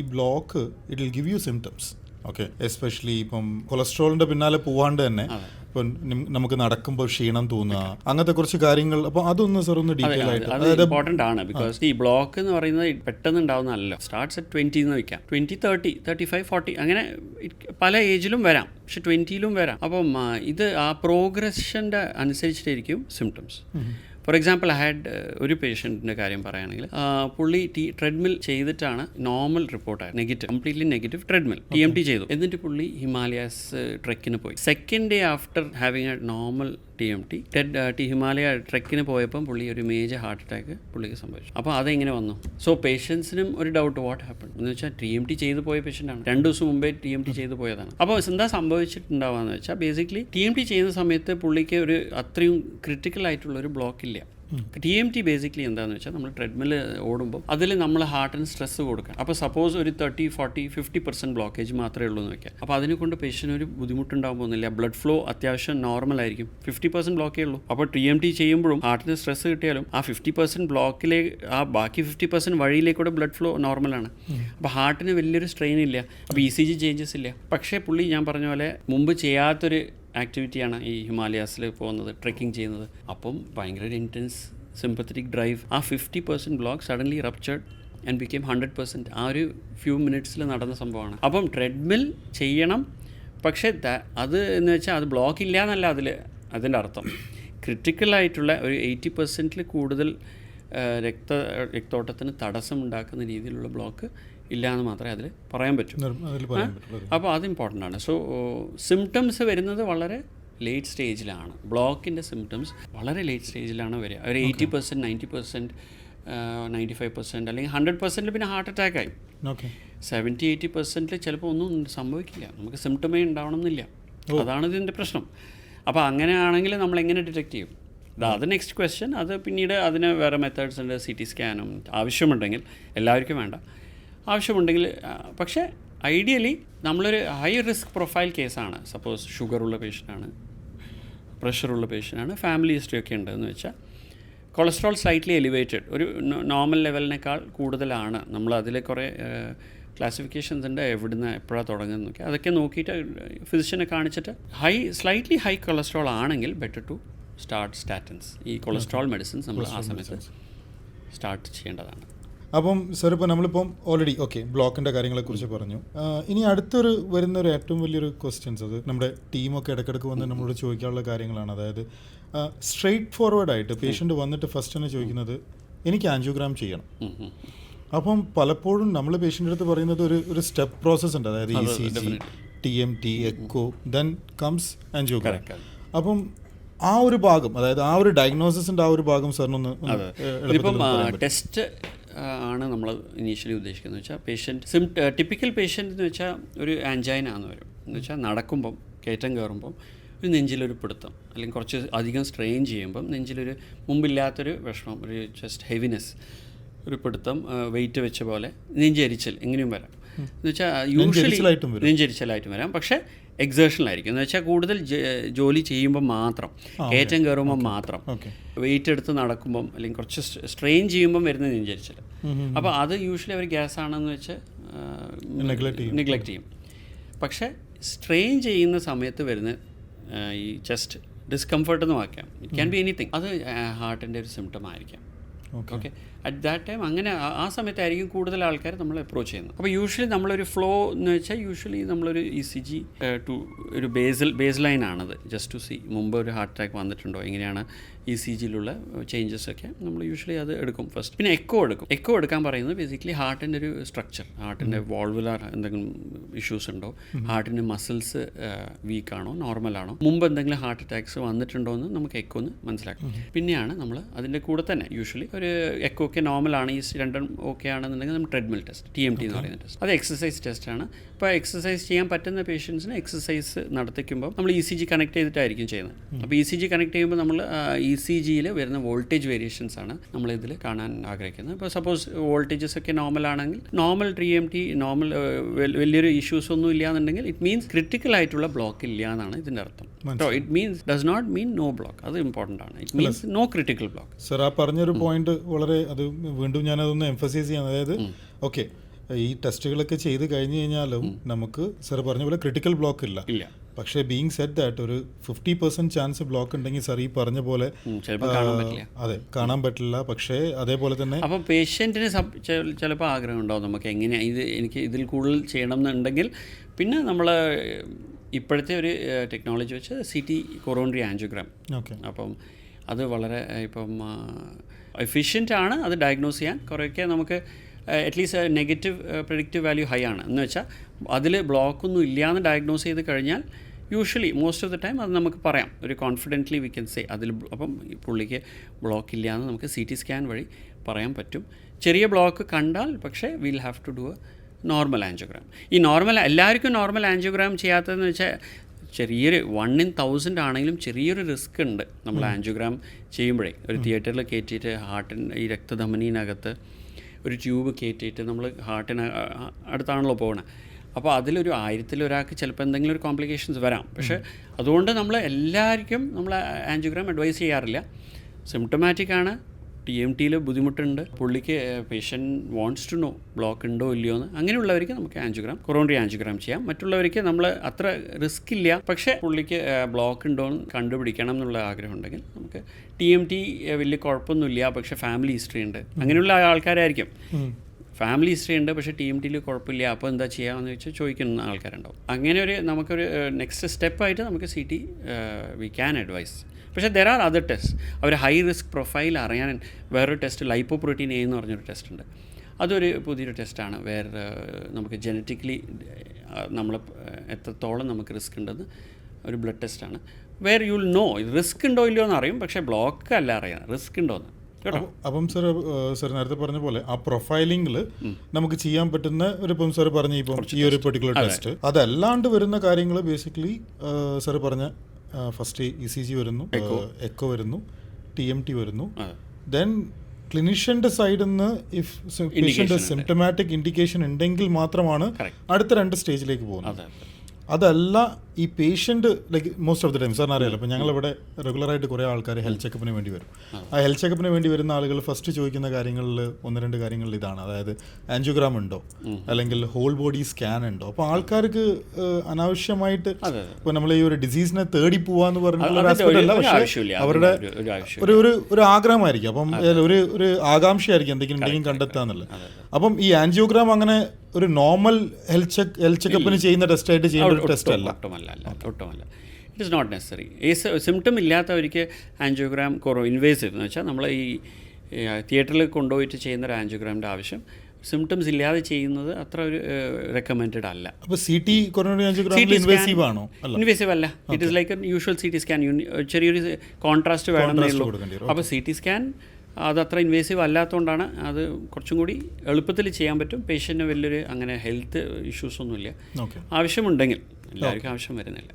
ഈ block it will give you symptoms okay especially ഇപ്പം കൊളസ്ട്രോളിന്റെ പിന്നാലെ പോവാണ്ട് തന്നെ ഇപ്പം നമുക്ക് നടക്കുമ്പോൾ ക്ഷീണം തോന്നുക അങ്ങനത്തെ കുറച്ച് കാര്യങ്ങൾ അപ്പോൾ അതൊന്ന് സാർ ഒന്ന് ഡീറ്റെയിൽ ആയിട്ട് ഇമ്പോർട്ടന്റ് ഇമ്പോർട്ടന്റ് ആണ്. ബിക്കോസ് ഈ ബ്ലോക്ക് എന്ന് പറയുന്നത് പെട്ടെന്ന് ഉണ്ടാവുന്നതല്ല സ്റ്റാർട്ട്സ് അറ്റ് ട്വന്റി എന്ന് വെക്കാം. Twenty thirty thirty five forty അങ്ങനെ പല ഏജിലും വരാം. പക്ഷെ ട്വന്റിയിലും വരാം. അപ്പം ഇത് ആ പ്രോഗ്രഷന്റെ അനുസരിച്ചിട്ടായിരിക്കും symptoms for example I had ഒരു പേഷ്യന്റിന്റെ കാര്യം പറയുകയാണെങ്കിൽ പുള്ളി ടി ട്രെഡ്മിൽ ചെയ്തിട്ടാണ് normal റിപ്പോർട്ടായിരുന്നു negative completely negative treadmill T M T ചെയ്തു. എന്നിട്ട് പുള്ളി ഹിമാലയാസ് ട്രെക്കിന് പോയി. Second day after having a normal T M T Ted T Himalaya ട്രെക്കിന് പോയപ്പം പുള്ളി ഒരു മേജർ ഹാർട്ട് അറ്റാക്ക് പുള്ളിക്ക് സംഭവിച്ചു. അപ്പോൾ അതെങ്ങനെ വന്നു? സോ പേഷ്യൻസിനും ഒരു ഡൗട്ട് വാട്ട് ഹാപ്പൺ എന്ന് വെച്ചാൽ ടി എം ടി ചെയ്ത് പോയ പേഷ്യന്റാണ് രണ്ട് ദിവസം മുമ്പേ ടി എം ടി ചെയ്ത് പോയതാണ്. അപ്പോൾ എന്താ സംഭവിച്ചിട്ടുണ്ടാവുക എന്ന് വെച്ചാൽ ബേസിക്കലി ടി എം ടി ചെയ്യുന്ന സമയത്ത് പുള്ളിക്ക് ഒരു അത്രയും ക്രിട്ടിക്കൽ ആയിട്ടുള്ള ഒരു ബ്ലോക്ക് ഇല്ല. ടി എം ടി ബേസിക്കലി എന്താണെന്ന് വെച്ചാൽ നമ്മൾ ട്രെഡ്മിൽ ഓടുമ്പോൾ അതിൽ നമ്മൾ ഹാർട്ടിന് സ്ട്രെസ് കൊടുക്കണം. അപ്പോൾ സപ്പോസ് ഒരു thirty forty fifty percent blockage മാത്രമേ ഉള്ളൂ എന്ന് വെക്കാം. അപ്പോൾ അതിനെ കൊണ്ട് പേഷ്യന് ഒരു ബുദ്ധിമുട്ടുണ്ടാകാൻ പോകുന്നില്ല. ബ്ലഡ് ഫ്ലോ അത്യാവശ്യം നോർമൽ ആയിരിക്കും. ഫിഫ്റ്റി പെർസെന്റ് ബ്ലോക്കേ ഉള്ളൂ. അപ്പോൾ ടി എം ടി ചെയ്യുമ്പോഴും ഹാർട്ടിന് സ്ട്രെസ് കിട്ടിയാലും ആ ഫിഫ്റ്റി പെർസെന്റ് ബ്ലോക്കിലെ ആ ബാക്കി ഫിഫ്റ്റി പെർസെന്റ് വഴിയിലേക്കൂടെ ബ്ലഡ് ഫ്ലോ നോർമലാണ് അപ്പോൾ ഹാർട്ടിന് വലിയൊരു സ്ട്രെയിൻ ഇല്ല. അപ്പോൾ ഇ സി ജി ചേഞ്ചസ് ഇല്ല. പക്ഷേ പുള്ളി ഞാൻ പറഞ്ഞ പോലെ മുമ്പ് ചെയ്യാത്തൊരു ആക്ടിവിറ്റിയാണ് ഈ ഹിമാലയാസിൽ പോകുന്നത് ട്രെക്കിംഗ് ചെയ്യുന്നത്. അപ്പം ഭയങ്കര ഇന്റൻസ് സിമ്പത്തറ്റിക് ഡ്രൈവ് ആ fifty percent block suddenly ruptured and became hundred percent ആ ഒരു ഫ്യൂ മിനിറ്റ്സിൽ നടന്ന സംഭവമാണ്. അപ്പം ട്രെഡ്മിൽ ചെയ്യണം. പക്ഷേ അത് എന്ന് വെച്ചാൽ അത് ബ്ലോക്ക് ഇല്ല എന്നല്ല അതിൽ അതിന്റെ അർത്ഥം. ക്രിട്ടിക്കലായിട്ടുള്ള ഒരു എയ്റ്റി പെർസെന്റിൽ കൂടുതൽ രക്ത രക്തോട്ടത്തിന് തടസ്സമുണ്ടാക്കുന്ന രീതിയിലുള്ള ബ്ലോക്ക് ഇല്ല എന്ന് മാത്രമേ അതിൽ പറയാൻ പറ്റൂ. അപ്പോൾ അത് ഇമ്പോർട്ടന്റ് ആണ്. സോ സിംറ്റംസ് വരുന്നത് വളരെ ലേറ്റ് സ്റ്റേജിലാണ് ബ്ലോക്കിന്റെ സിംറ്റംസ് വളരെ ലേറ്റ് സ്റ്റേജിലാണ് വരിക. ഒരു eighty percent ninety percent ninety five percent അല്ലെങ്കിൽ ഹൺഡ്രഡ് പെർസെന്റ് പിന്നെ ഹാർട്ട് അറ്റാക്ക് ആയി. ഓക്കെ സെവന്റി എയ്റ്റി പെർസെന്റിൽ ചിലപ്പോൾ ഒന്നും സംഭവിക്കില്ല. നമുക്ക് സിംറ്റമേ ഉണ്ടാവണമെന്നില്ല. അതാണ് ഇതിന്റെ പ്രശ്നം. അപ്പോൾ അങ്ങനെയാണെങ്കിൽ നമ്മൾ എങ്ങനെ ഡിറ്റക്ട് ചെയ്യും? അത് നെക്സ്റ്റ് ക്വസ്റ്റ്യൻ അത് പിന്നീട് അതിന് വേറെ മെത്തേഡ്സ് ഉണ്ട് സി ടി സ്കാനും ആവശ്യമുണ്ടെങ്കിൽ എല്ലാവർക്കും വേണ്ട. ആവശ്യമുണ്ടെങ്കിൽ പക്ഷേ ഐഡിയലി നമ്മളൊരു ഹൈ റിസ്ക് പ്രൊഫൈൽ കേസാണ് സപ്പോസ് ഷുഗറുള്ള പേഷ്യന്റാണ് പ്രഷറുള്ള പേഷ്യന്റാണ് ഫാമിലി ഹിസ്റ്ററി ഒക്കെ ഉണ്ടെന്ന് വെച്ചാൽ കൊളസ്ട്രോൾ സ്ലൈറ്റ്ലി എലിവേറ്റഡ് ഒരു നോർമൽ ലെവലിനേക്കാൾ കൂടുതലാണ്. നമ്മൾ അതിലെ കുറേ ക്ലാസിഫിക്കേഷൻസ് ഉണ്ട് എവിടുന്ന് എപ്പോഴാണ് നോക്കി അതൊക്കെ നോക്കിയിട്ട് ഫിസിഷ്യനെ കാണിച്ചിട്ട് ഹൈ സ്ലൈറ്റ്ലി ഹൈ കൊളസ്ട്രോൾ ആണെങ്കിൽ ബെറ്റർ ടു സ്റ്റാർട്ട് സ്റ്റാറ്റൻസ് ഈ കൊളസ്ട്രോൾ മെഡിസിൻസ് നമ്മൾ ആ സമയത്ത് സ്റ്റാർട്ട് ചെയ്യേണ്ടതാണ്. അപ്പം സാർ ഇപ്പോൾ നമ്മളിപ്പം ഓൾറെഡി ഓക്കെ ബ്ലോക്കിന്റെ കാര്യങ്ങളെക്കുറിച്ച് പറഞ്ഞു. ഇനി അടുത്തൊരു വരുന്ന ഒരു ഏറ്റവും വലിയൊരു ക്വസ്റ്റ്യൻസ് അത് നമ്മുടെ ടീമൊക്കെ ഇടയ്ക്കിടയ്ക്ക് വന്ന് നമ്മളോട് ചോദിക്കാനുള്ള കാര്യങ്ങളാണ്. അതായത് സ്ട്രെയിറ്റ് ഫോർവേഡ് ആയിട്ട് പേഷ്യന്റ് വന്നിട്ട് ഫസ്റ്റ് തന്നെ ചോദിക്കുന്നത് എനിക്ക് ആൻജിയോഗ്രാം ചെയ്യണം. അപ്പം പലപ്പോഴും നമ്മൾ പേഷ്യന്റെ അടുത്ത് പറയുന്നത് ഒരു ഒരു സ്റ്റെപ്പ് പ്രോസസ്സ് ഉണ്ട്. അതായത് E C G T M T echo then comes angiogram. അപ്പം ആ ഒരു ഭാഗം അതായത് ആ ഒരു ഡയഗ്നോസിന്റെ ആ ഒരു ഭാഗം സാറിനൊന്ന്? ടെസ്റ്റ് ആണ് നമ്മൾ ഇനീഷ്യലി ഉദ്ദേശിക്കുന്നത്. വെച്ചാൽ പേഷ്യന്റ് സിം ടിപ്പിക്കൽ പേഷ്യന്റ് എന്ന് വെച്ചാൽ ഒരു ആൻജൈന എന്ന് വരും. എന്ന് വെച്ചാൽ നടക്കുമ്പം കയറ്റം കയറുമ്പം ഒരു നെഞ്ചിലൊരു പിടുത്തം. അല്ലെങ്കിൽ കുറച്ച് അധികം സ്ട്രെയിൻ ചെയ്യുമ്പം നെഞ്ചിലൊരു മുമ്പില്ലാത്തൊരു വിഷമം ഒരു ജസ്റ്റ് ഹെവിനെസ് ഒരു പിടുത്തം വെയിറ്റ് വെച്ച പോലെ നെഞ്ചരിച്ചൽ എങ്ങനെയും വരാം. എന്ന് വെച്ചാൽ യൂഷ്വലി നെഞ്ചെരിച്ചിലായിട്ടും വരും. പക്ഷേ എക്സേഷനിലായിരിക്കും എന്ന് വെച്ചാൽ കൂടുതൽ ജോലി ചെയ്യുമ്പോൾ മാത്രം കയറ്റം കയറുമ്പോൾ മാത്രം വെയിറ്റ് എടുത്ത് നടക്കുമ്പം അല്ലെങ്കിൽ കുറച്ച് സ്ട്രെയിൻ ചെയ്യുമ്പം വരുന്ന നെഞ്ചരിച്ചൽ അപ്പോൾ അത് യൂഷ്വലി അവർ ഗ്യാസ് ആണെന്ന് വെച്ച്. നെഗ്ലക്റ്റ് ചെയ്യും. പക്ഷേ സ്ട്രെയിൻ ചെയ്യുന്ന സമയത്ത് വരുന്ന ഈ ചെസ്റ്റ് ഡിസ്കംഫർട്ട് എന്ന് വാക്കാം ഇറ്റ് ക്യാൻ ബി എനിത്തിങ് അത് ഹാർട്ടിന്റെ ഒരു സിംറ്റം ആയിരിക്കാം. ഓക്കെ അറ്റ് ദാറ്റ് ടൈം അങ്ങനെ ആ- സമയത്തായിരിക്കും കൂടുതൽ ആൾക്കാർ നമ്മൾ അപ്രോച്ച് ചെയ്യുന്നത്. അപ്പോൾ യൂഷ്വലി നമ്മളൊരു ഫ്ലോ എന്ന് വെച്ചാൽ യൂഷ്വലി നമ്മളൊരു ഇ സി ജി ടു ഒരു ബേസിൽ ബേസ് ലൈൻ ആണത്. ജസ്റ്റ് ടു സി മുമ്പ് ഒരു ഹാർട്ട് അറ്റാക്ക് വന്നിട്ടുണ്ടോ? എങ്ങനെയാണ് ഇ സി ജിയിലുള്ള ചേഞ്ചസ് ഒക്കെ നമ്മൾ യൂഷ്വലി അത് എടുക്കും ഫസ്റ്റ് പിന്നെ എക്കോ എടുക്കും. എക്കോ എടുക്കാൻ പറയുന്നത് ബേസിക്കലി ഹാർട്ടിന്റെ ഒരു സ്ട്രക്ചർ ഹാർട്ടിന്റെ വോൾവുലാർ എന്തെങ്കിലും ഇഷ്യൂസ് ഉണ്ടോ? ഹാർട്ടിന്റെ മസിൽസ് വീക്ക് ആണോ? നോർമൽ ആണോ? മുമ്പ് എന്തെങ്കിലും ഹാർട്ട് അറ്റാക്സ് വന്നിട്ടുണ്ടോ എന്ന് നമുക്ക് എക്കോ ഒന്ന് മനസ്സിലാക്കാം. പിന്നെയാണ് നമ്മൾ അതിന്റെ കൂടെ തന്നെ. യൂഷ്വലി ഒരു എക്കോ ഒക്കെ നോർമലാണ് ഈ രണ്ടും ഓക്കെ ആണെന്നുണ്ടെങ്കിൽ നമ്മൾ treadmill test T M T എന്ന് പറയുന്ന ടെസ്റ്റ് അത് എക്സസൈസ് ടെസ്റ്റാണ് അപ്പോൾ എക്സസൈസ് ചെയ്യാൻ പറ്റുന്ന പേഷ്യൻസിന് എക്സസൈസ് നടത്തിക്കുമ്പോൾ നമ്മൾ ഇ സി ജി കണക്ട് ചെയ്തിട്ടായിരിക്കും ചെയ്യുന്നത്. അപ്പോൾ ഇ സി ജി കണക്ട് ചെയ്യുമ്പോൾ നമ്മൾ ഇ സി ജിയിൽ വരുന്ന വോൾട്ടേജ് വേരിയേഷൻസ് ആണ് നമ്മൾ ഇതിൽ കാണാൻ ആഗ്രഹിക്കുന്നത്. ഇപ്പോൾ സപ്പോസ് വോൾട്ടേജസ് ഒക്കെ നോർമൽ ആണെങ്കിൽ normal T M T normal വലിയൊരു ഇഷ്യൂസ് ഒന്നും ഇല്ല എന്നുണ്ടെങ്കിൽ ഇറ്റ് മീൻസ് ക്രിട്ടിക്കൽ ആയിട്ടുള്ള ബ്ലോക്ക് ഇല്ല എന്നാണ് ഇതിന്റെ അർത്ഥം. It means does not mean no block അത് ഇമ്പോർട്ടന്റ് ആണ്. It means no critical block sir ആ പറഞ്ഞൊരു പോയിന്റ് വളരെ അത് വീണ്ടും ഞാനതൊന്ന് എംഫസൈസ് ചെയ്യാൻ അതായത് ഓക്കെ ഈ ടെസ്റ്റുകളൊക്കെ ചെയ്ത് കഴിഞ്ഞ് കഴിഞ്ഞാലും നമുക്ക് സാർ പറഞ്ഞ പോലെ ക്രിട്ടിക്കൽ ബ്ലോക്ക് ഇല്ല. പക്ഷേ ബീങ് സെറ്റ് ദാറ്റ് ഒരു ഫിഫ്റ്റി പെർസെന്റ് ചാൻസ് ബ്ലോക്ക് ഉണ്ടെങ്കിൽ സാർ ഈ പറഞ്ഞ പോലെ അതെ കാണാൻ പറ്റില്ല. പക്ഷേ അതേപോലെ തന്നെ അപ്പോൾ പേഷ്യന്റിന് ചിലപ്പോൾ ആഗ്രഹം ഉണ്ടാവും നമുക്ക് എങ്ങനെയാണ് ഇത് എനിക്ക് ഇതിൽ കൂടുതൽ ചെയ്യണം എന്നുണ്ടെങ്കിൽ. പിന്നെ നമ്മൾ ഇപ്പോഴത്തെ ഒരു ടെക്നോളജി വെച്ച് C T coronary angiogram okay അപ്പം അത് വളരെ ഇപ്പം എഫിഷ്യന്റ് ആണ് അത് ഡയഗ്നോസ് ചെയ്യാൻ. കുറേയൊക്കെ നമുക്ക് at least negative predictive value high ആണ്. എന്ന് വെച്ചാൽ അതിൽ ബ്ലോക്കൊന്നും ഇല്ലയെന്ന് ഡയഗ്നോസ് ചെയ്ത് കഴിഞ്ഞാൽ usually most of the time അത് നമുക്ക് പറയാം. ഒരു കോൺഫിഡന്റ്ലി വി കൻ സേ അതിൽ അപ്പം പുള്ളിക്ക് ബ്ലോക്ക് ഇല്ല എന്ന് നമുക്ക് സി ടി സ്കാൻ വഴി പറയാൻ പറ്റും. ചെറിയ ബ്ലോക്ക് കണ്ടാൽ പക്ഷേ will have to do a normal angiogram ഈ നോർമൽ എല്ലാവർക്കും നോർമൽ ആൻജിയോഗ്രാം ചെയ്യാത്തതെന്ന് വെച്ചാൽ ചെറിയൊരു വൺ ഇൻ തൗസൻഡ് ആണെങ്കിലും ചെറിയൊരു റിസ്ക് ഉണ്ട്. നമ്മൾ ആൻജിയോഗ്രാം ചെയ്യുമ്പോഴേ. ഒരു തിയേറ്ററിൽ കയറ്റിയിട്ട് ഹാർട്ടിന് ഈ രക്തധമനീനകത്ത് ഒരു ട്യൂബ് കയറ്റിയിട്ട് നമ്മൾ ഹാർട്ടിന് അടുത്താണല്ലോ പോകണത് അപ്പോൾ അതിലൊരു ആയിരത്തിൽ ഒരാൾക്ക് ചിലപ്പോൾ എന്തെങ്കിലും ഒരു കോംപ്ലിക്കേഷൻസ് വരാം. പക്ഷേ അതുകൊണ്ട് നമ്മൾ എല്ലാവർക്കും നമ്മൾ ആൻജിയോഗ്രാം അഡ്വൈസ് ചെയ്യാറില്ല. സിംറ്റമാറ്റിക് ആണ്. ടി എം ടിയിൽ ബുദ്ധിമുട്ടുണ്ട്. പുള്ളിക്ക് patient wants to know block ഉണ്ടോ ഇല്ലയോ എന്ന് അങ്ങനെയുള്ളവർക്ക് നമുക്ക് ആൻജിയോഗ്രാം കൊറോണറി ആൻജിയോഗ്രാം ചെയ്യാം. മറ്റുള്ളവർക്ക് നമ്മൾ അത്ര റിസ്ക് ഇല്ല. പക്ഷേ പുള്ളിക്ക് ബ്ലോക്ക് ഉണ്ടോ എന്ന് കണ്ടുപിടിക്കണം എന്നുള്ള ആഗ്രഹം ഉണ്ടെങ്കിൽ നമുക്ക് ടി എം ടി വലിയ കുഴപ്പമൊന്നുമില്ല. പക്ഷേ ഫാമിലി ഹിസ്റ്ററി ഉണ്ട്. അങ്ങനെയുള്ള ആൾക്കാരായിരിക്കും. ഫാമിലി ഹിസ്റ്ററി ഉണ്ട്. പക്ഷേ ടി എം ടിയിൽ കുഴപ്പമില്ല. അപ്പോൾ എന്താ ചെയ്യാമെന്ന് വെച്ചാൽ ചോദിക്കുന്ന ആൾക്കാരുണ്ടാവും. അങ്ങനെ ഒരു നമുക്കൊരു നെക്സ്റ്റ് സ്റ്റെപ്പായിട്ട് നമുക്ക് C T we can advise പക്ഷേ ദർ ആർ അതർ ടെസ്റ്റ് അവർ ഹൈ റിസ്ക് പ്രൊഫൈൽ അറിയാൻ വേറൊരു ടെസ്റ്റ് ലൈപ്പോ പ്രോട്ടീൻ എ എന്ന് പറഞ്ഞൊരു ടെസ്റ്റ് ഉണ്ട്. അതൊരു പുതിയൊരു ടെസ്റ്റാണ് വേറെ നമുക്ക് ജനറ്റിക്കലി നമ്മൾ എത്രത്തോളം നമുക്ക് റിസ്ക് ഉണ്ടെന്ന് ഒരു ബ്ലഡ് ടെസ്റ്റാണ് where you will know risk ഉണ്ടോ ഇല്ലയോ എന്ന് അറിയും പക്ഷേ ബ്ലോക്ക് അല്ല അറിയാം. റിസ്ക് ഉണ്ടോ എന്ന്. കേട്ടോ? അപ്പം സാർ സാർ നേരത്തെ പറഞ്ഞ പോലെ ആ പ്രൊഫൈലിംഗിൽ നമുക്ക് ചെയ്യാൻ പറ്റുന്ന ഒരു ഇപ്പം സാർ പറഞ്ഞ ഇപ്പം ഈ ഒരു പെർട്ടിക്കുലർ ടെസ്റ്റ് അതല്ലാണ്ട് വരുന്ന കാര്യങ്ങൾ ബേസിക്കലി സാർ പറഞ്ഞ ഫസ്റ്റ് ഇ സി ജി വരുന്നു എക്കോ വരുന്നു ടി എം ടി വരുന്നു. ദെൻ ക്ലിനിഷ്യന്റെ സൈഡിൽ നിന്ന് ഇഫ് പേഷ്യന്റ് സിംറ്റമാറ്റിക് ഇൻഡിക്കേഷൻ ഉണ്ടെങ്കിൽ മാത്രമാണ് അടുത്ത രണ്ട് സ്റ്റേജിലേക്ക് പോകുന്നത്. അതെ. അതല്ല ഈ patient like most of the time സാറിന് അറിയാലോ അപ്പോൾ ഞങ്ങളിവിടെ റെഗുലറായിട്ട് കുറേ ആൾക്കാർ ഹെൽത്ത് ചെക്കപ്പിന് വേണ്ടി വരും. ആ. ഹെൽത്ത് ചെക്കപ്പിന് വേണ്ടി വരുന്ന ആളുകൾ ഫസ്റ്റ് ചോദിക്കുന്ന കാര്യങ്ങളിൽ ഒന്ന് രണ്ട് കാര്യങ്ങളിൽ ഇതാണ്. അതായത് ആൻജിയോഗ്രാം ഉണ്ടോ? അല്ലെങ്കിൽ ഹോൾ ബോഡി സ്കാൻ ഉണ്ടോ? അപ്പോൾ ആൾക്കാർക്ക് അനാവശ്യമായിട്ട് ഇപ്പോൾ നമ്മൾ ഈ ഒരു ഡിസീസിനെ തേടി പോവാന്ന് പറഞ്ഞിട്ടുള്ള പക്ഷേ. അവരുടെ ഒരു- ഒരു. ഒരു ആഗ്രഹമായിരിക്കും. അപ്പം ഒരു ഒരു ആകാംക്ഷയായിരിക്കും എന്തെങ്കിലും ഉണ്ടെങ്കിൽ കണ്ടെത്താന്നുള്ളത് അപ്പം ഈ ആൻജിയോഗ്രാം അങ്ങനെ ഒരു നോർമൽ ഹെൽത്ത് ചെക്ക് ഹെൽത്ത് ചെക്കപ്പിന് ചെയ്യുന്ന ടെസ്റ്റ് ആയിട്ട് ചെയ്യേണ്ട ഒരു ടെസ്റ്റ് അല്ല. ഒട്ടുമല്ല അല്ല ഒട്ടുമല്ല. ഇറ്റ് ഇസ് നോട്ട് നെസസറി ഈ സിംറ്റം ഇല്ലാത്തവർക്ക് ആൻജിയോഗ്രാം കുറോ ഇൻവേസീവ് എന്ന് വെച്ചാൽ നമ്മൾ ഈ തിയേറ്ററിൽ കൊണ്ടുപോയിട്ട് ചെയ്യുന്ന ഒരു ആൻജിയോഗ്രാമിന്റെ ആവശ്യം. സിംറ്റംസ് ഇല്ലാതെ ചെയ്യുന്നത് അത്ര ഒരു റെക്കമെൻഡ് അല്ല. അപ്പോൾ സി ടി ഇൻവേസീവ് ആണോ? അല്ല. ഇൻവേസീവ് അല്ല. It is like usual C T scan ചെറിയൊരു കോൺട്രാസ്റ്റ് വേണമെന്നേ ഉള്ളൂ. അപ്പോൾ സി ടി സ്കാൻ അത് അത്ര ഇൻവേസീവ് അല്ലാത്തതുകൊണ്ടാണ് അത് കുറച്ചും കൂടി എളുപ്പത്തിൽ ചെയ്യാൻ പറ്റും. പേഷ്യന്റിന് വലിയൊരു അങ്ങനെ ഹെൽത്ത് ഇഷ്യൂസ് ഒന്നുമില്ല. ഓക്കെ ആവശ്യമുണ്ടെങ്കിൽ എല്ലാവർക്കും ആവശ്യം വരുന്നില്ല.